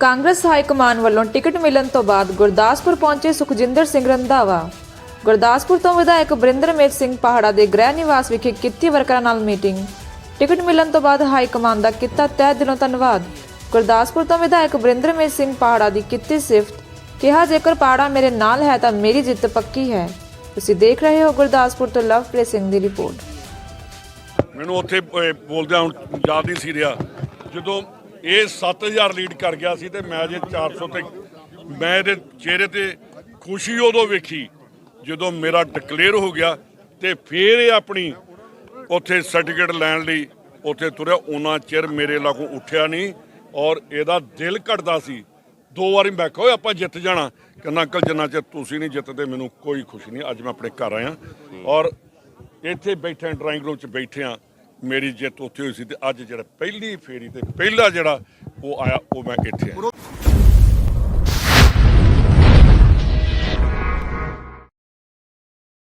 Congress high command ਵੱਲੋਂ ticket ਮਿਲਣ ਤੋਂ ਬਾਅਦ ਗੁਰਦਾਸਪੁਰ ਪਹੁੰਚੇ ਸੁਖਜਿੰਦਰ ਸਿੰਘ ਰੰਧਾਵਾ। ਗੁਰਦਾਸਪੁਰ ਤੋਂ ਵਿਧਾਇਕ ਬਰਿੰਦਰਮੇਤ ਸਿੰਘ ਪਹਾੜਾ ਦੇ ਗ੍ਰਹਿ ਨਿਵਾਸ ਵਿਖੇ ਕੀਤੀ ਵਰਕਰਾਂ ਨਾਲ ਮੀਟਿੰਗ। ਟਿਕਟ ਮਿਲਣ ਤੋਂ ਬਾਅਦ ਹਾਈ ਕਮਾਨ ਦਾ ਕੀਤਾ ਤਹਿ ਦਿਲੋਂ ਧੰਨਵਾਦ। ਗੁਰਦਾਸਪੁਰ ਤੋਂ ਵਿਧਾਇਕ ਬਰਿੰਦਰਮੇਤ ਸਿੰਘ ਪਹਾੜਾ ਦੀ ਕੀਤੀ ਸਿਫਤ, ਕਿਹਾ, ਜੇਕਰ ਪਹਾੜਾ ਮੇਰੇ ਨਾਲ ਹੈ ਤਾਂ ਮੇਰੀ ਜਿੱਤ ਪੱਕੀ ਹੈ। ਤੁਸੀਂ ਦੇਖ ਰਹੇ ਹੋ ਗੁਰਦਾਸਪੁਰ ਤੋਂ ਲਵਪ੍ਰੀਤ ਸਿੰਘ ਦੀ ਰਿਪੋਰਟ। ਮੈਨੂੰ ਉੱਥੇ ਬੋਲਦਿਆਂ ਹੁਣ ਯਾਦ ਨਹੀਂ ਸੀ ਰਿਹਾ। ਜਦੋਂ ਇਹ 7000 ਲੀਡ ਕਰ ਗਿਆ ਸੀ ਤੇ ਮੈਂ ਜੇ 400 ਤੇ ਮੈਂ ਇਹਦੇ ਚਿਹਰੇ ਤੇ ਖੁਸ਼ੀ ਉਦੋਂ ਵੇਖੀ ਜਦੋਂ ਮੇਰਾ ਡਿਕਲੇਅਰ ਹੋ ਗਿਆ ਤੇ ਫੇਰ ਇਹ ਆਪਣੀ ਉੱਥੇ ਸਰਟੀਫਿਕੇਟ ਲੈਣ ਲਈ ਉੱਥੇ ਤੁਰਿਆ। ਉਹਨਾਂ ਚਿਰ ਮੇਰੇ ਲਾਗੋਂ ਉੱਠਿਆ ਨਹੀਂ ਔਰ ਇਹਦਾ ਦਿਲ ਘਟਦਾ ਸੀ। ਦੋ ਵਾਰੀ ਮੈਂ ਕਿਹਾ ਆਪਾਂ ਜਿੱਤ ਜਾਣਾ। ਕਹਿੰਦਾ, ਅੰਕਲ, ਜਿੰਨਾ ਚਿਰ ਤੁਸੀਂ ਨਹੀਂ ਜਿੱਤਦੇ, ਮੈਨੂੰ ਕੋਈ ਖੁਸ਼ੀ ਨਹੀਂ। ਅੱਜ ਮੈਂ ਆਪਣੇ ਘਰ ਆਇਆ ਔਰ ਇੱਥੇ ਬੈਠੇ, ਡਰਾਇੰਗ ਰੂਮ 'ਚ ਬੈਠੇ ਆ। ਮੇਰੀ ਜਿੱਤ ਉੱਥੇ ਹੋਈ ਸੀ ਤੇ ਅੱਜ ਜਿਹੜਾ ਪਹਿਲੀ ਫੇਰੀ ਤੇ ਪਹਿਲਾ ਜਿਹੜਾ ਉਹ ਆਇਆ, ਉਹ ਮੈਂ ਇੱਥੇ ਆਇਆ।